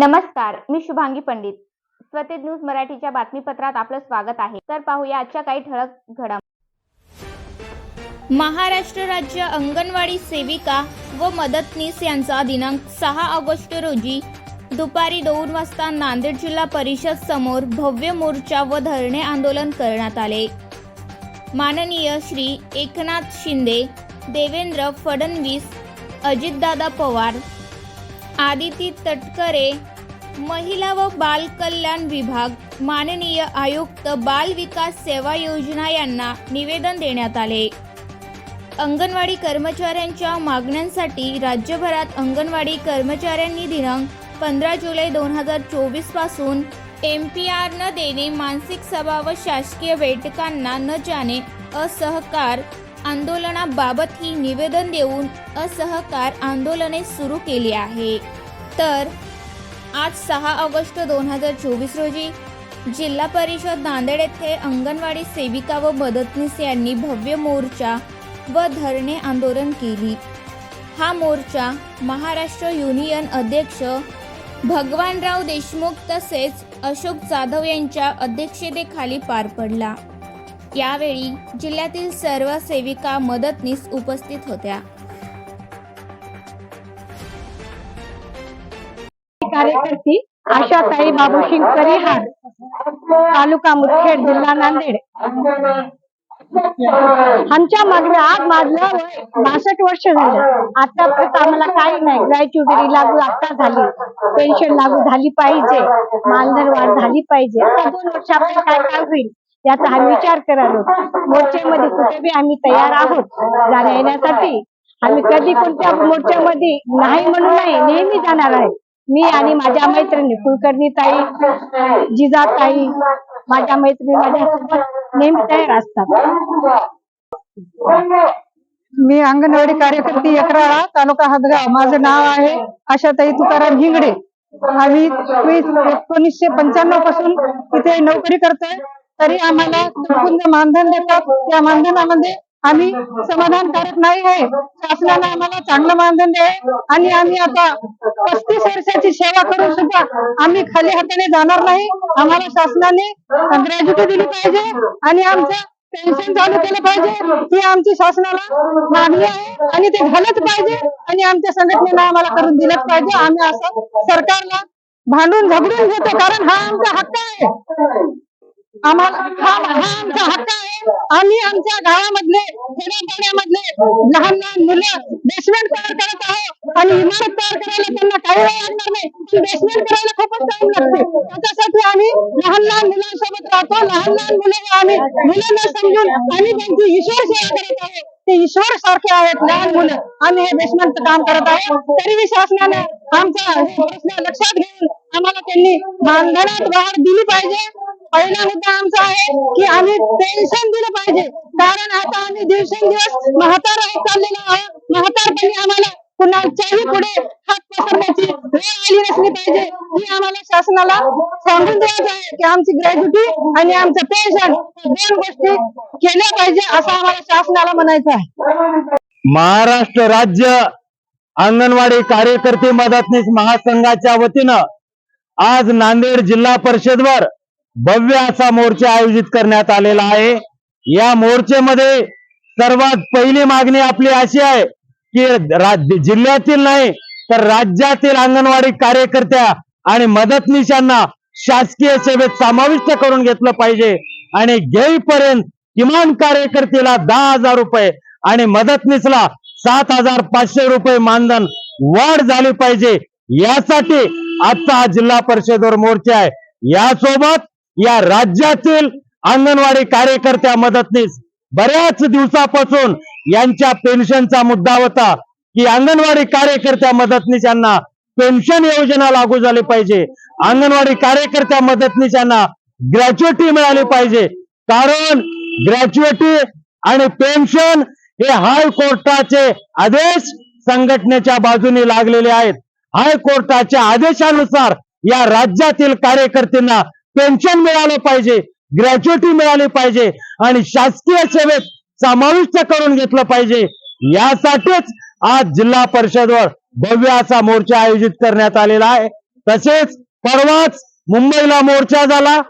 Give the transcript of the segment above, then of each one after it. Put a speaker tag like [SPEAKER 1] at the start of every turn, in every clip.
[SPEAKER 1] नमस्कार मी शुभांगी पंडित. स्वतेज न्यूज मराठीच्या बातमीपत्रात आपलं स्वागत आहे. तर पाहूया आजच्या काही ठळक घडाम महाराष्ट्र राज्य अंगणवाडी सेविका व मदतनीस यांचा दिनांक सहा ऑगस्ट रोजी दुपारी दोन वाजता नांदेड जिल्हा परिषद समोर भव्य मोर्चा व धरणे आंदोलन करण्यात आले. माननीय श्री एकनाथ शिंदे देवेंद्र फडणवीस अजितदादा पवार आदिती तटकरे महिला व बाल कल्याण विभाग माननीय आयुक्त बाल विकास सेवा योजना यांना निवेदन देण्यात आले. अंगणवाडी कर्मचाऱ्यांच्या मागण्यांसाठी राज्यभरात अंगणवाडी कर्मचाऱ्यांनी दिनांक पंधरा जुलै दोन हजार चोवीसपासून एम पी आर न देणे मानसिक सभा व शासकीय बैठकांना न जाणे असहकार आंदोलनाबाबत ही निवेदन देऊन असहकार आंदोलने सुरू केली आहे. तर आज सहा ऑगस्ट दोन हजार चोवीस रोजी जिल्हा परिषद नांदेड येथे अंगणवाडी सेविका व मदतनीस यांनी भव्य मोर्चा व धरणे आंदोलन केली. हा मोर्चा महाराष्ट्र युनियन अध्यक्ष भगवानराव देशमुख तसेच अशोक जाधव यांच्या अध्यक्षतेखाली पार पडला. यावेळी जिल्ह्यातील सर्व सेविका मदतनीस उपस्थित होत्या.
[SPEAKER 2] कार्यकर्ती आशाताई बाबूशिंग करीहार तालुका मुखेड जिल्हा नांदेड. आमच्या मागण्या आज माझलं बासष्ट वर्ष झालं. आतापर्यंत आम्हाला काही नाही. ग्रॅच्युटी लागू आता झाली. पेन्शन लागू झाली पाहिजे. मानधन वाढ झाली पाहिजे. आता दोन वर्ष आपण काय काय होईल याचा आम्ही विचार करालो मोर्चेमध्ये कुठे बी आम्ही तयार आहोत जाण्या येण्यासाठी. आम्ही कधी कोणत्या मोर्चामध्ये नाही म्हणून नाही नेहमी जाणार आहे. मी आणि माझ्या मैत्रिणी कुलकर्णी ताई जिजाताई माझ्या मैत्रिणी माझ्यासोबत नेहमी तयार असतात.
[SPEAKER 3] मी अंगणवाडी कार्यकर्ती एकराळा तालुका हदगाव माझं नाव आहे आशाताई तुकाराम हिंगडे. आम्ही एकोणीसशे पंच्याण्णवपासून तिथे नोकरी करतोय. तरी आम्हाला मानधन देतात. त्या मानधनामध्ये आम्ही समाधानकारक नाही आहे. शासनानं आम्हाला चांगलं मानधन द्यावे आणि आम्ही आता पस्तीस वर्षाची सेवा करून सुद्धा आम्ही खाली हाताने जाणार नाही. आम्हाला शासनाने ग्रॅज्युटी दिली पाहिजे आणि आमचं पेन्शन चालू केलं पाहिजे. ही आमची शासनाला मागणी आहे आणि ते झालंच पाहिजे आणि आमच्या संघटनेला आम्हाला करून दिलंच पाहिजे. आम्ही असं सरकारला भांडून झगडून घेतो कारण हा आमचा हक्क आहे. आम्हाला हा हा आमचा हक्क आहे. आम्ही आमच्या गावामधले खेड्यापाड्यामधले लहान लहान मुलं बेसमेंट तयार करत आहोत. आणि इमारत तयार करायला त्यांना काही वेळ लागणार नाही. बेसमेंट करायला खूपच टाइम लागते. त्याच्यासाठी आम्ही लहान लहान मुलांसोबत राहतो. लहान लहान मुलं आम्ही मुलांना समजून आम्ही त्यांची ईश्वर सेवा करत आहोत. ते ईश्वर सारखे आहेत लहान मुलं. आम्ही हे बेसमेंटचं काम करत आहोत. तरीही शासनाने आमचा प्रश्न लक्षात घेऊन आम्हाला त्यांनी मानधनात वाढ दिली पाहिजे. पहिला मुद्दा आमचा आहे की आम्ही पेन्शन दिलं पाहिजे. कारण आता आम्ही दिवसेंदिवस म्हातार होत चाललेलो आहोत. म्हातारपणी आम्हाला कुणाच्याही पुढे हात पसरण्याची वेळ आली नसली पाहिजे. ही आम्हाला शासनाला सांगून द्यायचं आहे की आमची ग्रॅज्युटी आणि आमचं पेन्शन दोन गोष्टी केल्या पाहिजे असं आम्हाला शासनाला म्हणायचं आहे.
[SPEAKER 4] महाराष्ट्र राज्य अंगणवाडी कार्यकर्ते मदतनीस महासंघाच्या वतीनं आज नांदेड जिल्हा परिषदवर भव्य असा मोर्चा आयोजित करण्यात आलेला आहे. या मोर्चेमध्ये सर्वात पहिली मागणी आपली अशी आहे की राज्य जिल्ह्यातील नाही तर राज्यातील अंगणवाडी कार्यकर्त्या आणि मदतनीशांना शासकीय सेवेत समाविष्ट करून घेतलं पाहिजे. आणि घेईपर्यंत किमान कार्यकर्त्याला दहा हजार रुपये आणि मदतनीसला सात हजार पाचशे रुपये मानधन वाढ झाली पाहिजे. यासाठी आजचा हा जिल्हा परिषदेवर मोर्चा आहे. यासोबत या राज्यातील अंगणवाडी कार्यकर्त्या मदतनीस बऱ्याच दिवसापासून यांच्या पेन्शनचा मुद्दा होता की अंगणवाडी कार्यकर्त्या मदतनीस यांना पेन्शन योजना लागू झाली पाहिजे. अंगणवाडी कार्यकर्त्या मदतनीस यांना ग्रॅच्युएटी मिळाली पाहिजे. कारण ग्रॅच्युएटी आणि पेन्शन हे हायकोर्टाचे आदेश संघटनेच्या बाजूने लागलेले आहेत. हायकोर्टाच्या आदेशानुसार या राज्यातील कार्यकर्त्यांना पेन्शन मिळालं पाहिजे ग्रॅज्युएटी मिळाली पाहिजे आणि शासकीय सेवेत समाविष्ट करून घेतलं पाहिजे. यासाठीच आज जिल्हा परिषदवर भव्य असा मोर्चा आयोजित करण्यात आलेला आहे. तसेच परवाच मुंबईला मोर्चा झाला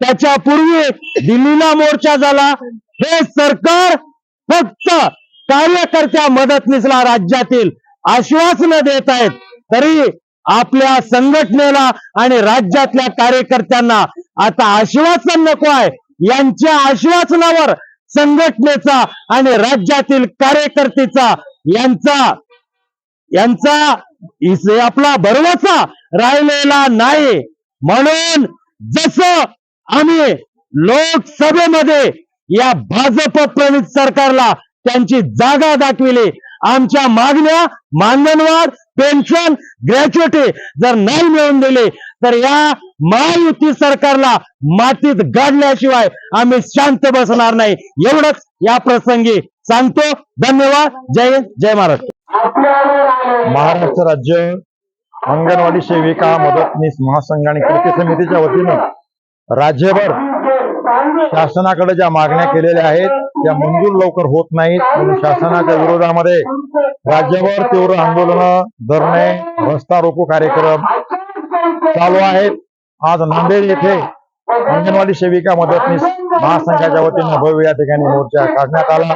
[SPEAKER 4] त्याच्या पूर्वी दिल्लीला मोर्चा झाला. हे सरकार फक्त कार्यकर्त्या मदतनीसला राज्यातील आश्वासन देत आहेत. तरी आपल्या संघटनेला आणि राज्यातल्या कार्यकर्त्यांना आता आश्वासन नको आहे. यांच्या आश्वासनावर संघटनेचा आणि राज्यातील कार्यकर्तेचा यांचा यांचा आपला भरवसा राहिलेला नाही. म्हणून जसं आम्ही लोकसभेमध्ये या भाजप प्रणित सरकारला त्यांची जागा दाखविली आमच्या मागण्या मानधनवाढ पेन्शन ग्रॅच्युटी जर नाही मिळवून दिली तर या महायुती सरकारला मातीत गाडल्याशिवाय आम्ही शांत बसणार नाही. एवढंच या प्रसंगी सांगतो. धन्यवाद. जय हिंद. जय महाराष्ट्र.
[SPEAKER 5] महाराष्ट्र राज्य अंगणवाडी सेविका मदतनीस महासंघ आणि कृती समितीच्या वतीनं राज्यभर शासनाकडे ज्या मागण्या केलेल्या आहेत त्या मंजूर लवकर होत नाहीत. म्हणून शासनाच्या विरोधामध्ये राज्यभर तीव्र आंदोलन धरणे रस्ता रोको कार्यक्रम चालू आहेत. आज नांदेड येथे अंगणवाडी सेविका मदतनीस महासंघाच्या वतीने भव्य या ठिकाणी मोर्चा काढण्यात आला.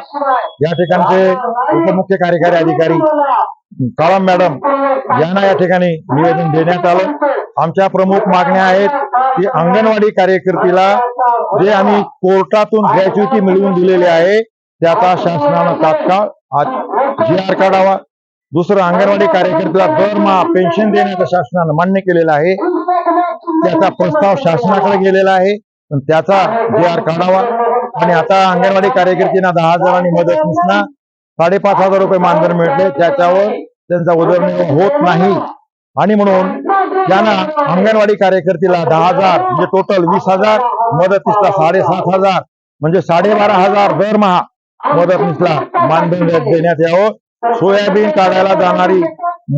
[SPEAKER 5] या ठिकाणचे उपमुख्य कार्यकारी अधिकारी काळम मॅडम यांना या ठिकाणी निवेदन देण्यात आलं. आमच्या प्रमुख मागण्या आहेत की अंगणवाडी कार्यकर्तीला जे आम्ही कोर्टातून ग्रॅच्युटी मिळवून दिलेली आहे त्याचा शासनानं तात्काळ जी आर काढावा. दुसरं अंगणवाडी कार्यकर्त्याला दरमहा पेन्शन देण्याचं शासनानं मान्य केलेलं आहे. त्याचा प्रस्ताव शासनाकडे गेलेला आहे. पण त्याचा जी आर काढावा. आणि आता अंगणवाडी कार्यकर्त्यांना दहा हजारांनी मदत नसणार साडेपाच हजार रुपये मानधन मिळते. त्याच्यावर त्यांचा उदरनिर्वाह होत नाही. आणि म्हणून त्यांना अंगणवाडी कार्यकर्तीला दहा हजार म्हणजे टोटल वीस हजार मदतीसला साडेसात हजार म्हणजे साडेबारा हजार दरमहा मदतनीसला मानधन देण्यात यावं. सोयाबीन काढायला जाणारी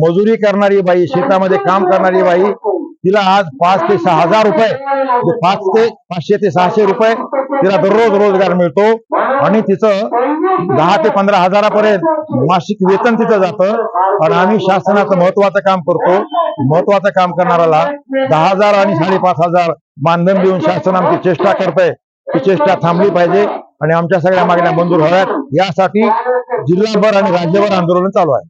[SPEAKER 5] मजुरी करणारी बाई शेतामध्ये काम करणारी बाई तिला आज पाच ते सहा हजार रुपये. पाच ते पाचशे ते सहाशे रुपये तिला दररोज रोजगार मिळतो. आणि तिचं दहा ते पंधरा हजारापर्यंत मासिक वेतन तिचं जातं. आणि आम्ही शासनाचं महत्वाचं काम करतो. महत्वाचं काम करणाऱ्याला दहा हजार आणि साडेपाच हजार मानधन देऊन शासन आमची चेष्टा करतंय. ती चेष्टा थांबली पाहिजे. आणि आमच्या सगळ्या मागण्या मंजूर व्हाव्यात. यासाठी जिल्हाभर आणि राज्यभर आंदोलन चालू आहे.